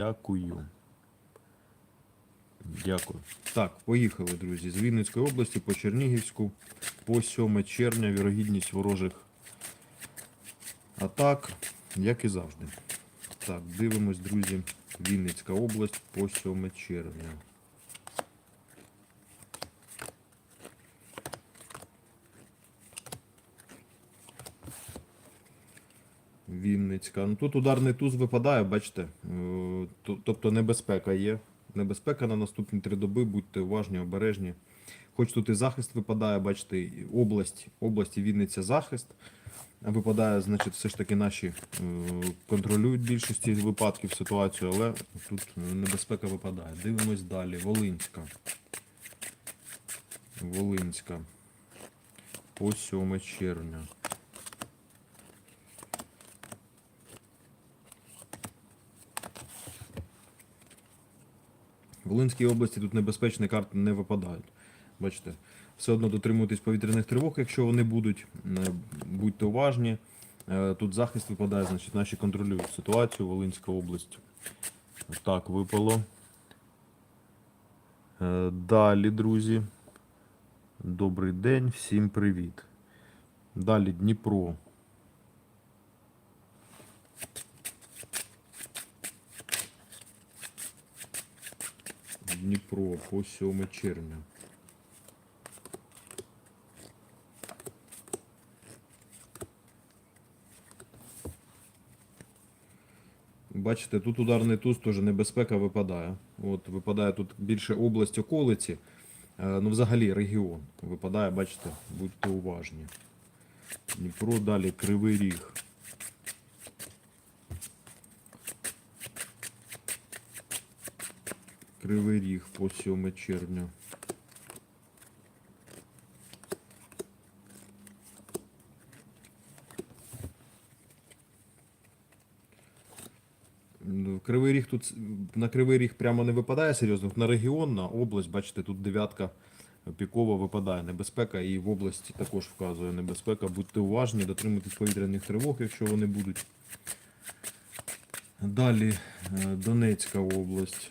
Дякую. Дякую. Так, поїхали, друзі. З Вінницької області по Чернігівську по 7 червня вірогідність ворожих атак, як і завжди. Так, дивимось, друзі. Вінницька область по 7 червня. Вінницька. Ну тут ударний туз випадає, бачите. Е, Тобто небезпека є. Небезпека на наступні три доби, будьте уважні, обережні. Хоч тут і захист випадає, бачите, область, області Вінниця захист. Випадає, значить, все ж таки наші е, контролюють більшості випадків ситуацію, але тут небезпека випадає. Дивимось далі. Волинська. Волинська. По 7 червня. В Волинській області тут небезпечні карти не випадають. Бачите, все одно дотримуйтесь повітряних тривог, якщо вони будуть. Е, Будьте уважні. Е, Тут захист випадає, значить наші контролюють ситуацію. Волинська область. Так, випало. Е, Далі, друзі. Добрий день, всім привіт. Далі Дніпро. Дніпро по 7 червня. Бачите, тут ударний туз теж небезпека випадає. От випадає тут більше область околиці, е, ну взагалі регіон. Випадає, бачите, будьте уважні. Дніпро далі Кривий Ріг. Кривий Ріг по 7 червня. Ну, Кривий Ріг тут на Кривий Ріг прямо не випадає серйозно. На регіон, на область, бачите, тут дев'ятка пікова випадає небезпека і в області також вказує небезпека. Будьте уважні, дотримуйтесь повітряних тривог, якщо вони будуть. Далі е, Донецька область.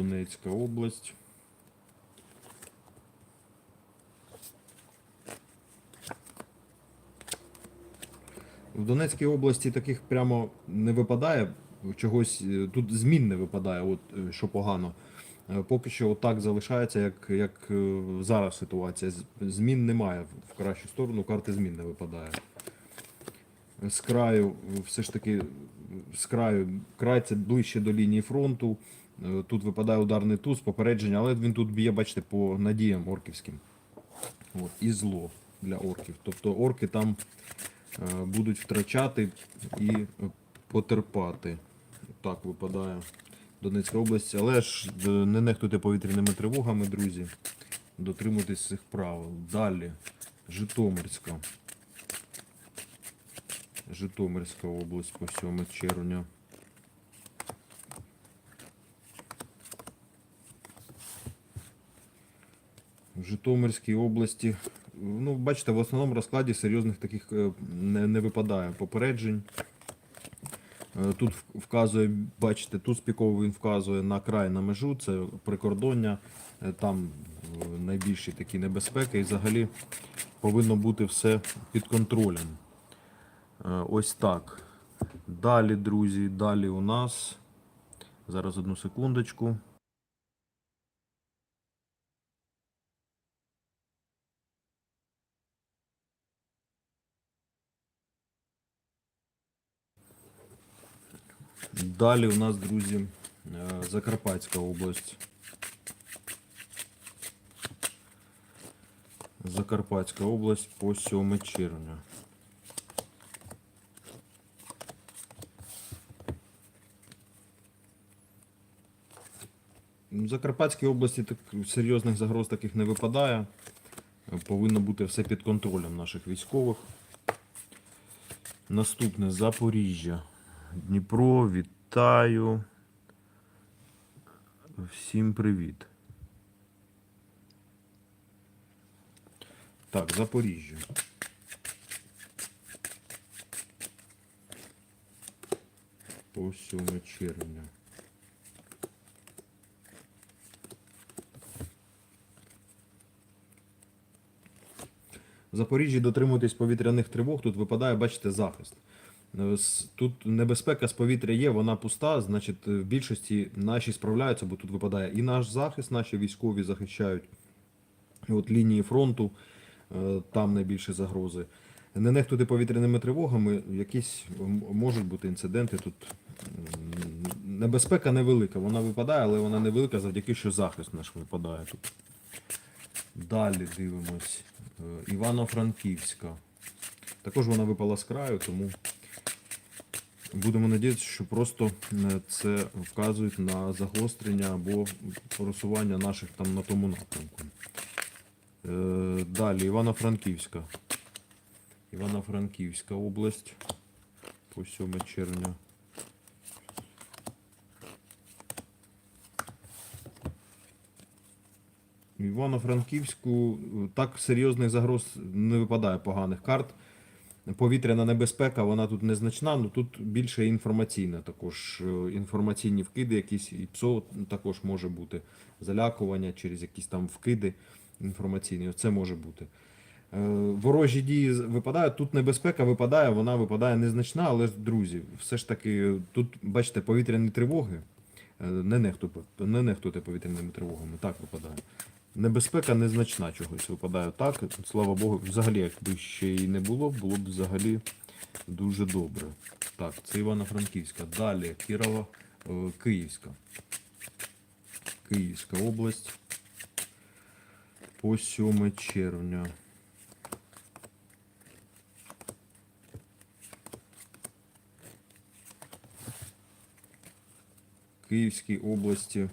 Донецька область. В Донецькій області таких прямо не випадає. Чогось е, тут змін не випадає, от е, що погано. Е, Поки що так залишається, як, як зараз ситуація. Змін немає в- кращу сторону, карти змін не випадає. З краю, все ж таки, з краю, край це ближче до лінії фронту. Е, Тут випадає ударний туз, попередження, але він тут б'є, бачите, по надіям орківським. От, і зло для орків. Тобто орки там е, будуть втрачати і потерпати. Так випадає Донецька область. Але ж е, не нехтуйте повітряними тривогами, друзі. Дотримуйтесь цих правил. Далі. Житомирська. Житомирська область по 7 червня. Житомирській області. Ну, бачите, в основному розкладі серйозних таких е, не, не випадає попереджень. Е, Тут вказує, бачите, тут спіковий він вказує на край на межу, це прикордоння, е, там найбільші такі небезпеки, і взагалі повинно бути все під контролем. Ось так. Далі, друзі, далі у нас. Зараз одну секундочку. Далі у нас, друзі, е, Закарпатська область. Закарпатська область по 7 червня. В Закарпатській області так серйозних загроз таких не випадає. Повинно бути все під контролем наших військових. Наступне Запоріжжя. Дніпро, вітаю. Всім привіт. Так, Запоріжжя. По 7 червня. В Запоріжжі дотримуйтесь повітряних тривог. Тут випадає, бачите, захист. Е, Тут небезпека з повітря є, вона пуста, значить, в більшості наші справляються, бо тут випадає і наш захист, наші військові захищають от лінії фронту, е, там найбільше загрози. Не нехтуйте повітряними тривогами, якісь можуть бути інциденти. Тут небезпека невелика, вона випадає, але вона невелика завдяки, що захист наш випадає тут. Далі дивимось. Е, Івано-Франківська. Також вона випала з краю, тому будемо надіятися, що просто е, це вказують на загострення або просування наших там на тому напрямку. Е, Далі Івано-Франківська. Івано-Франківська область по 7 червня. Івано-Франківську е, так серйозних загроз не випадає поганих карт. Повітряна небезпека, вона тут незначна, але тут більше інформаційна також. е, Інформаційні вкиди, якісь і ПСО також може бути. Залякування через якісь там вкиди інформаційні. Це може бути. Е, Ворожі дії випадають. Тут небезпека випадає, вона випадає незначна, але друзі, все ж таки, тут, бачите, повітряні тривоги. Е, Не нехтуйте, не повітряними тривогами. Так випадає. Небезпека незначна чогось випадає так. Слава Богу, взагалі, якби ще і не було, було б взагалі дуже добре. Так, це Івано-Франківська. Далі Кірова, е, Київська. Київська область. По 7 червня. Київській області.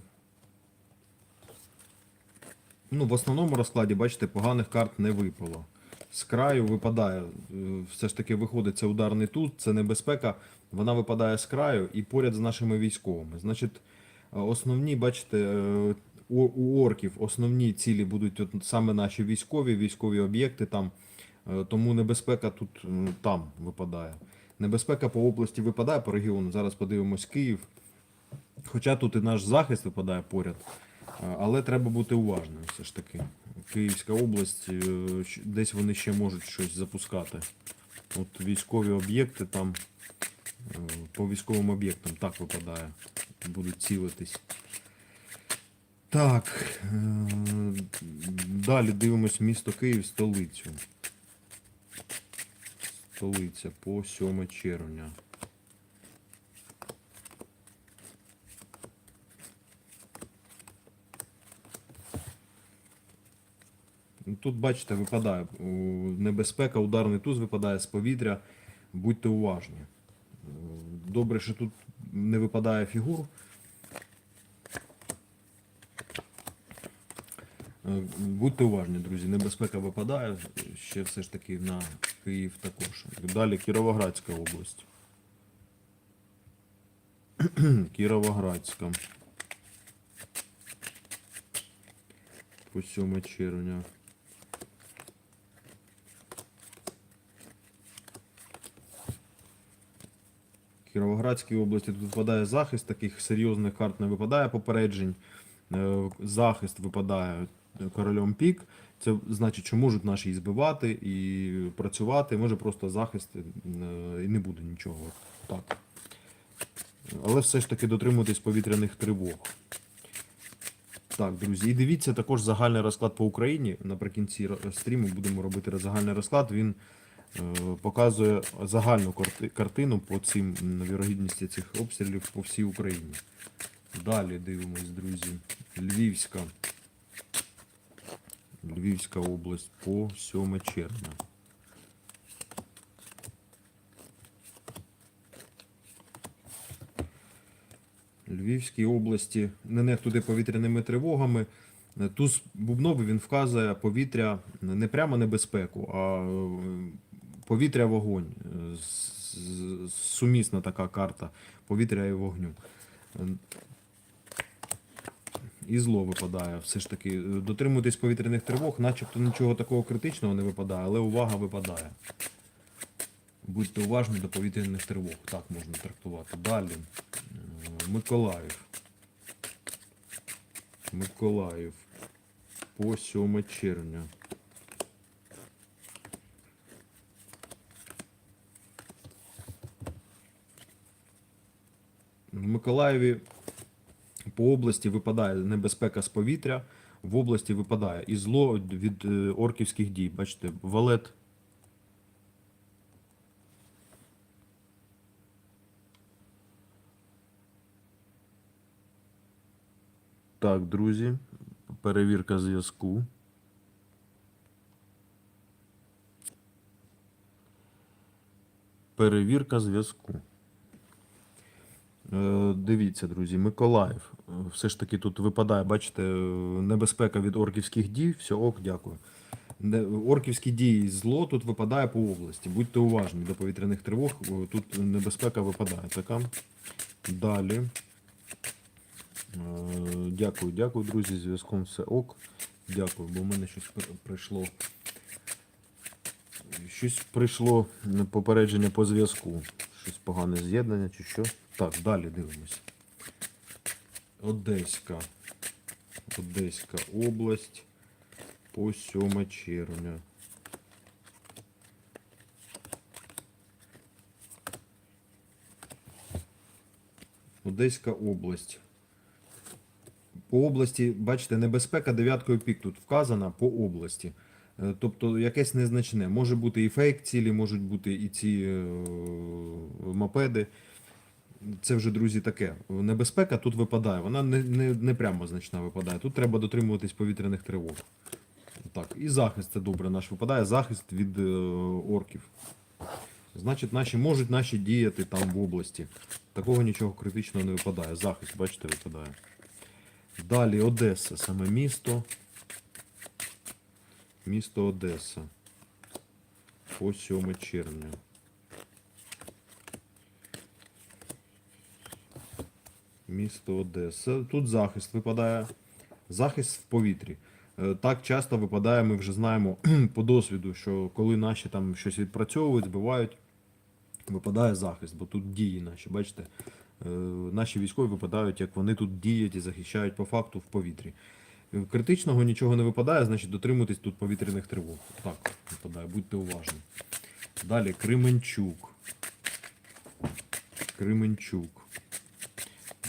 Ну, в основному розкладі, бачите, поганих карт не випало. З краю випадає, е, все ж таки виходить це ударний туз, це небезпека. Вона випадає з краю і поряд з нашими військовими. Значить, е, основні, бачите, е, у, орків основні цілі будуть от саме наші військові, військові об'єкти там. Тому небезпека тут там випадає. Небезпека по області випадає по регіону. Зараз подивимось Київ. Хоча тут і наш захист випадає поряд. Але треба бути уважним все ж таки. Київська область, е, десь вони ще можуть щось запускати. От військові об'єкти там е, по військовим об'єктам так випадає. Будуть цілитись. Так. е, Далі дивимось місто Київ, столицю. Столиця по 7 червня. Тут, бачите, випадає небезпека, ударний туз випадає з повітря. Будьте уважні. Добре, що тут не випадає фігур. Будьте уважні, друзі, небезпека випадає. Ще все ж таки на Київ також. Далі Кіровоградська область. Кіровоградська. По 7 червня. Кіровоградській області тут випадає захист, таких серйозних карт не випадає попереджень. Е, Захист випадає корольом пік. Це значить, що можуть наші і збивати, і працювати. Може просто захист е, і не буде нічого. Так. Але все ж таки дотримуйтесь повітряних тривог. Так, друзі, і дивіться також загальний розклад по Україні. Наприкінці стріму будемо робити загальний розклад. Він показує загальну картину по цим вірогідності цих обстрілів по всій Україні. Далі дивимось, друзі. Львівська. Львівська область по 7 червня. Львівській області не нехтуйте повітряними тривогами. Е, Туз бубновий він вказує повітря не прямо небезпеку, а е, повітря вогонь. Е, Сумісна така карта повітря і вогню. Е, І зло випадає. Все ж таки, е, дотримуйтесь повітряних тривог, начебто нічого такого критичного не випадає, але увага випадає. Будьте уважні до повітряних тривог, так можна трактувати. Далі. Е, Миколаїв. Миколаїв. По 7 червня. В Миколаєві по області випадає небезпека з повітря, в області випадає і зло від е, орківських дій. Бачите, валет. Так, друзі, перевірка зв'язку. Перевірка зв'язку. Е, Дивіться, друзі, Миколаїв. Е, Все ж таки тут випадає, бачите, е, небезпека від орківських дій. Все, ок, дякую. Орківські дії зло тут випадає по області. Будьте уважні до повітряних тривог. Тут небезпека випадає. Така. Далі. Е, Дякую, дякую, друзі. Зв'язком все ок. Дякую, бо в мене щось прийшло. Щось прийшло попередження по зв'язку. Щось погане з'єднання чи що. Так, далі дивимось. Одеська. Одеська область по 7 червня. Одеська область. По області, бачите, небезпека дев'яткою пік тут вказана по області. Е, Тобто якесь незначне. Може бути і фейк цілі, можуть бути і ці е, мопеди. Це вже, друзі, таке. Небезпека тут випадає. Вона не, не, не прямо значна випадає. Тут треба дотримуватись повітряних тривог. Так, і захист це добре наш випадає. Захист від е, орків. Значить, наші можуть наші діяти там в області. Такого нічого критичного не випадає. Захист, бачите, випадає. Далі Одеса, саме місто. Місто Одеса. По 7 червня. Місто Одеса. Тут захист випадає. Захист в повітрі. Е, Так часто випадає, ми вже знаємо по досвіду, що коли наші там щось відпрацьовують, збивають, випадає захист, бо тут дії наші, бачите, е, наші військові випадають, як вони тут діють і захищають по факту в повітрі. Е, Критичного нічого не випадає, значить дотримуйтесь тут повітряних тривог. Так, випадає, будьте уважні. Далі Кременчук. Кременчук.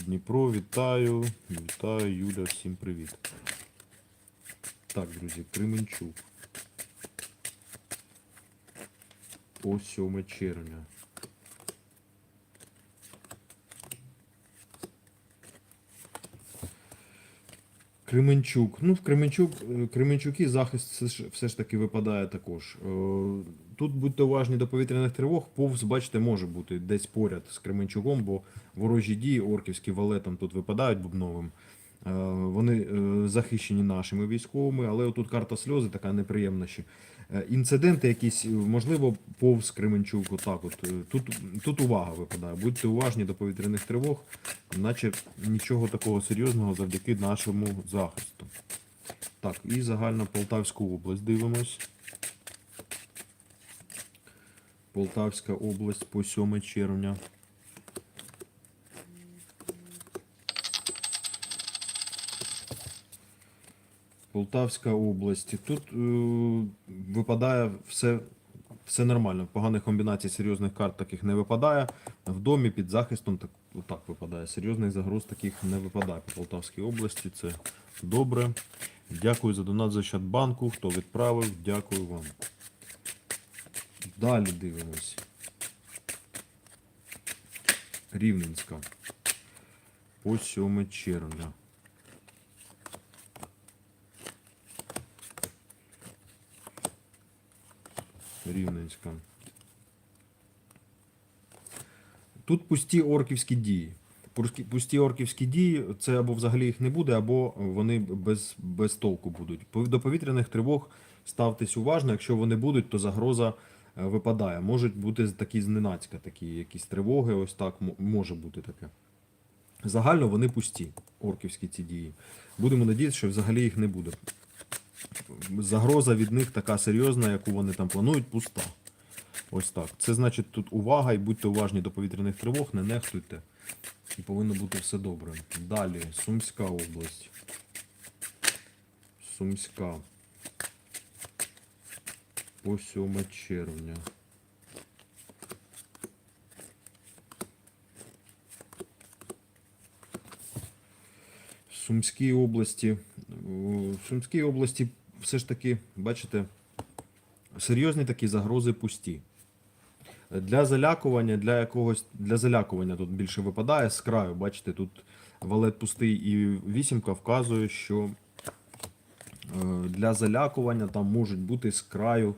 Дніпро, вітаю. Вітаю, Юля, всім привіт. Так, друзі, Кременчук. По 7 червня. Кременчук. Ну, в Кременчук, е, Кременчуки захист все ж, все ж таки випадає також. Тут будьте уважні до повітряних тривог. Повз, бачите, може бути десь поряд з Кременчуком, бо ворожі дії орківські валетом тут випадають бубновим. Е, Вони е, захищені нашими військовими, але отут карта сльози така неприємна ще. Інциденти якісь, е, можливо, повз Кременчук, отак от. Тут, тут увага випадає. Будьте уважні до повітряних тривог, наче нічого такого серйозного завдяки нашому захисту. Так, і загальна Полтавську область дивимось. Полтавська область по 7 червня. Полтавська область. Тут е, випадає все, все нормально. Поганих комбінацій серйозних карт таких не випадає. В домі під захистом так, так випадає. Серйозних загроз таких не випадає по Полтавській області. Це добре. Дякую за донат з Ощадбанку. Хто відправив, дякую вам. Далі дивимось. Рівненська. По 7 червня. Рівненська. Тут пусті орківські дії. Пусті- орківські дії, це або взагалі їх не буде, або вони без, без толку будуть. До повітряних тривог ставтесь уважно. Якщо вони будуть, то загроза випадає. Можуть бути такі зненацька, такі якісь тривоги, ось так може бути таке. Загально вони пусті, орківські ці дії. Будемо надіятися, що взагалі їх не буде. Загроза від них така серйозна, яку вони там планують, пуста. Ось так. Це значить тут увага і будьте уважні до повітряних тривог, не нехтуйте. І повинно бути все добре. Далі, Сумська область. Сумська. По 7 червня. В Сумській області. В Сумській області все ж таки, бачите, серйозні такі загрози пусті. Для залякування, для якогось для залякування тут більше випадає з краю. Бачите, тут валет пустий і вісімка вказує, що е, для залякування там можуть бути з краю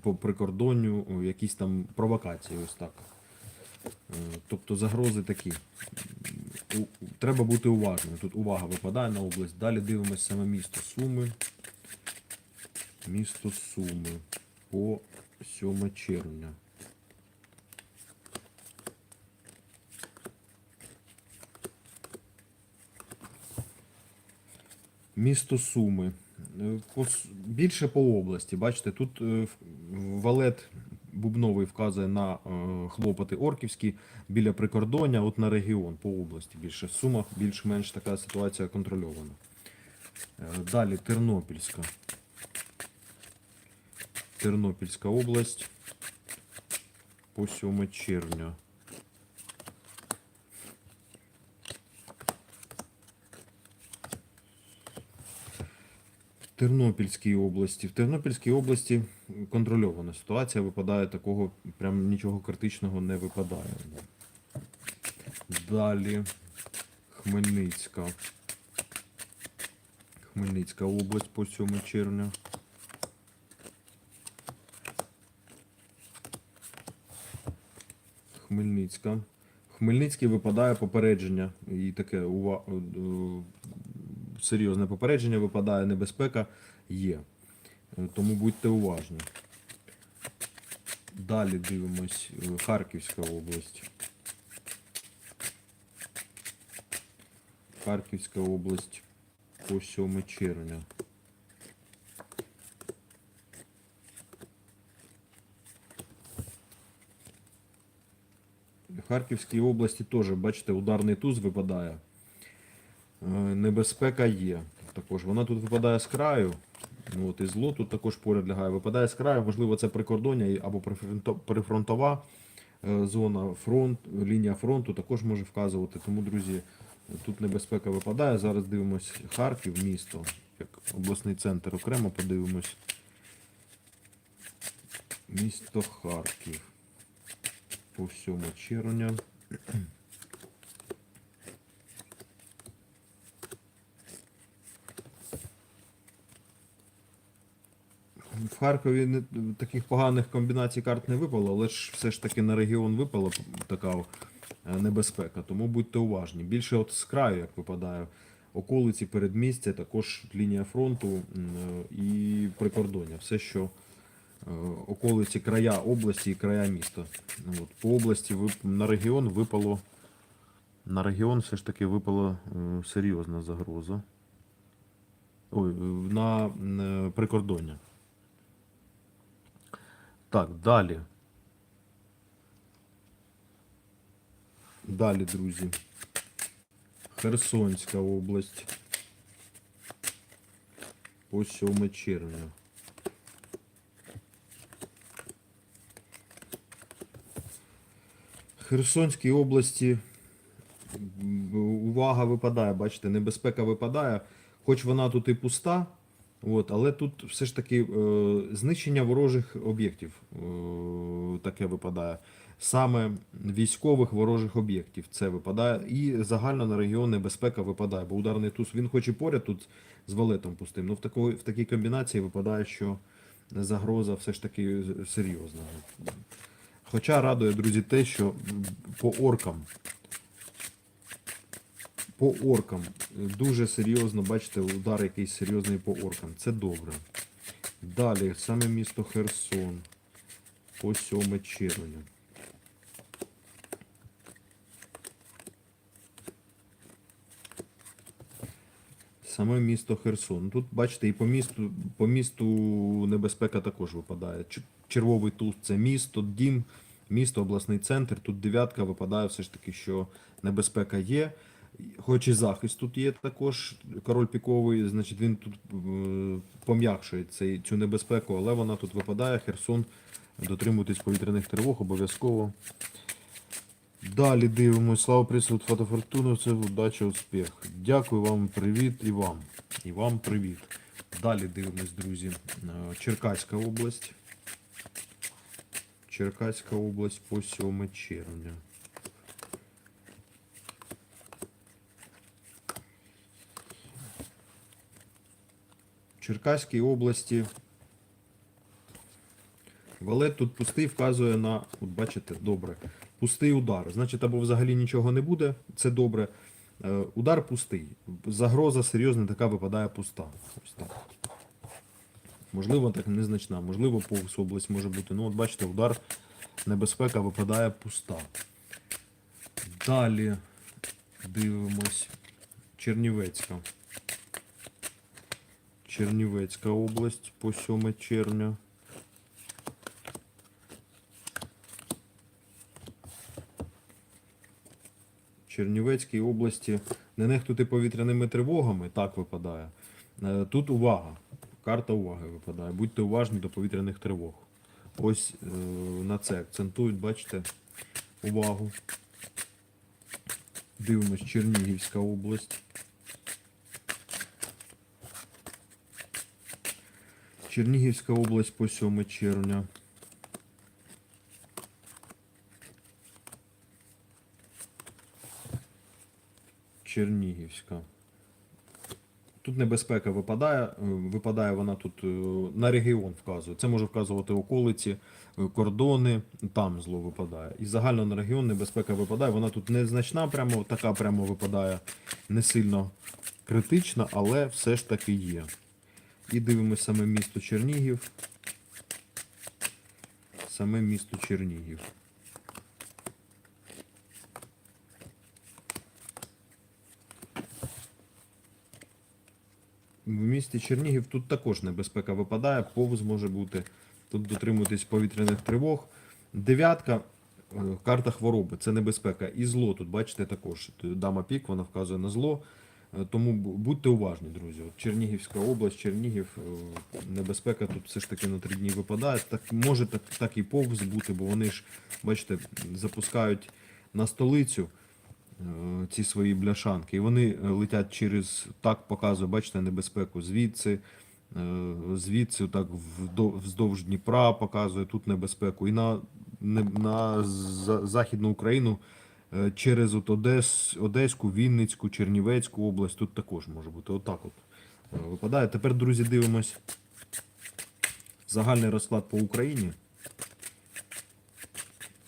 по прикордонню якісь там провокації. Ось так. Е, Тобто загрози такі. Треба бути уважним. Тут увага випадає на область. Далі дивимося саме місто Суми. Місто Суми по 7 червня. Місто Суми. Е, Більше по області. Бачите, тут е, валет Бубновий вказує на е, хлопоти орківські біля прикордоння, от на регіон по області більше. В Сумах більш-менш така ситуація контрольована. Далі Тернопільська. Тернопільська область по 7 червня. Тернопільській області. В Тернопільській області контрольована ситуація. Випадає такого, прям нічого критичного не випадає. Далі Хмельницька. Хмельницька область по 7 червня. Хмельницька. Хмельницький випадає попередження. І таке е, серйозне попередження випадає, небезпека є. Е, Тому будьте уважні. Далі дивимось е, Харківська область. Харківська область по 7 червня. Харківській області теж, бачите, ударний туз випадає. Е, Небезпека є. Також вона тут випадає з краю. Ну, от і зло тут також поряд лягає. Випадає з краю, можливо, це прикордоння або прифронто- прифронтова е, зона, фронт, лінія фронту також може вказувати. Тому, друзі, тут небезпека випадає. Зараз дивимось Харків, місто, як обласний центр окремо подивимось. Місто Харків. По 7 червня. В Харкові таких поганих комбінацій карт не випало, але ж все ж таки на регіон випала така е, небезпека, тому будьте уважні. Більше от з краю, як випадає, околиці, передмістя, також лінія фронту е, і прикордоння. Все, що е, околиці края області і края міста. От, по області на регіон випало. На регіон все ж таки випала серйозна загроза. Ой, на прикордоння. Так, далі. Далі, друзі. Херсонська область. По 7 червня. Херсонській області увага випадає, бачите, небезпека випадає, хоч вона тут і пуста, от, але тут все ж таки е, знищення ворожих об'єктів е, таке випадає. Саме військових ворожих об'єктів це випадає. І загально на регіон небезпека випадає, бо ударний туз він хоч і поряд тут з валетом пустим, але в, такої, в такій комбінації випадає, що загроза все ж таки серйозна. Хоча радує, друзі, те, що по оркам по оркам дуже серйозно, бачите, удар якийсь серйозний по оркам. Це добре. Далі, саме місто Херсон по 7 червня. саме місто Херсон. Тут, бачите, і по місту, по місту небезпека також випадає. Червовий туз це місто, дім, місто, обласний центр. Тут дев'ятка випадає все ж таки, що небезпека є. Хоч і захист тут є також, король піковий, значить він тут е, пом'якшує цей, цю небезпеку, але вона тут випадає. Херсон, дотримуйтесь повітряних тривог обов'язково. Далі дивимось. Слава присуд фотофортуну. Це удача, успіх. Дякую вам, привіт і вам. І вам привіт. Далі дивимось, друзі. Е, Черкаська область. Черкаська область по 7 червня. Черкаській області Валет тут пустий вказує на, от бачите, добре, пустий удар. Значить, або взагалі нічого не буде, це добре. Е, Удар пустий. Загроза серйозна така випадає пуста. Ось так. Можливо, так незначна, можливо, повз область може бути. Ну, от бачите, удар, небезпека випадає пуста. Далі дивимось. Чернівецька. Чернівецька область по 7 червня. Чернівецькій області не нехтути повітряними тривогами, так випадає. Е, Тут увага. Карта уваги випадає. Будьте уважні до повітряних тривог. Ось е, на це акцентують, бачите, увагу. Дивимось Чернігівська область. Чернігівська область по 7 червня. Чернігівська. Тут небезпека випадає. Випадає вона тут е, на регіон вказує. Це може вказувати околиці, е, кордони, там зло випадає. І загально на регіон небезпека випадає. Вона тут незначна, прямо така прямо випадає, не сильно критична, але все ж таки є. І дивимося саме місто Чернігів. Саме місто Чернігів. В місті Чернігів тут також небезпека випадає, повз може бути. Тут дотримуйтесь повітряних тривог. Дев'ятка, е, карта хвороби, це небезпека. І зло тут, бачите, також. Дама пік, вона вказує на зло. Е, Тому будьте уважні, друзі. От Чернігівська область, Чернігів, е, небезпека тут все ж таки на три дні випадає. Так може так, так і повз бути, бо вони ж, бачите, запускають на столицю е, ці свої бляшанки. І вони летять через, так показує, бачите, небезпеку звідси, звідси, так вздовж Дніпра показує тут небезпеку. І на, на Західну Україну через от Одес, Одеську, Вінницьку, Чернівецьку область тут також може бути. Отак от е, випадає. Тепер, друзі, дивимось загальний розклад по Україні.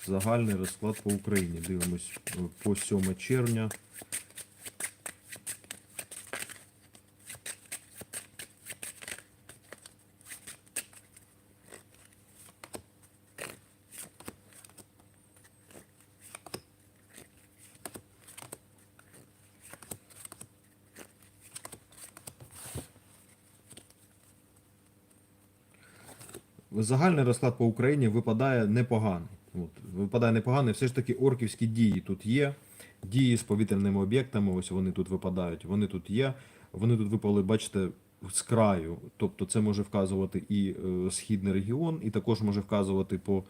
Загальний розклад по Україні. Дивимось е, по 7 червня. Загальний розклад по Україні випадає непоганий. От, випадає непоганий. Все ж таки орківські дії тут є. Дії з повітряними об'єктами, ось вони тут випадають. Вони тут є. Вони тут випали, бачите, з краю. Тобто це може вказувати і е, східний регіон, і також може вказувати по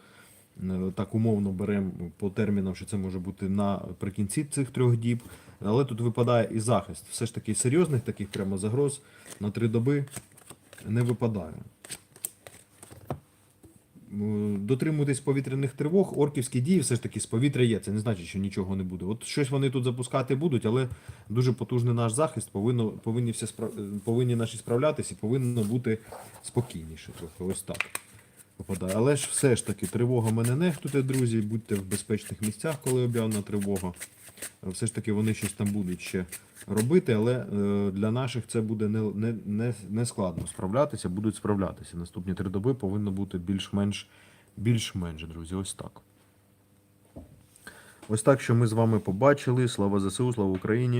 е, так умовно беремо по термінам, що це може бути наприкінці цих трьох діб. Але тут випадає і захист. Все ж таки серйозних таких прямо загроз на три доби не випадає. М, Дотримуйтесь повітряних тривог, орківські дії все ж таки з повітря є. Це не значить, що нічого не буде. От щось вони тут запускати будуть, але дуже потужний наш захист, повинно, повинні, всі справ... е, повинні наші справлятися і повинно бути спокійніше. Трохи ось так випадає. Але ж все ж таки, тривогами не нехтуйте, друзі, будьте в безпечних місцях, коли об'явлена тривога. Все ж таки вони щось там будуть ще робити, але е, для наших це буде не, не, не, не складно справлятися, будуть справлятися. Наступні три доби повинно бути більш-менш, більш-менш, друзі. Ось так. Ось так, що ми з вами побачили. Слава ЗСУ, слава Україні.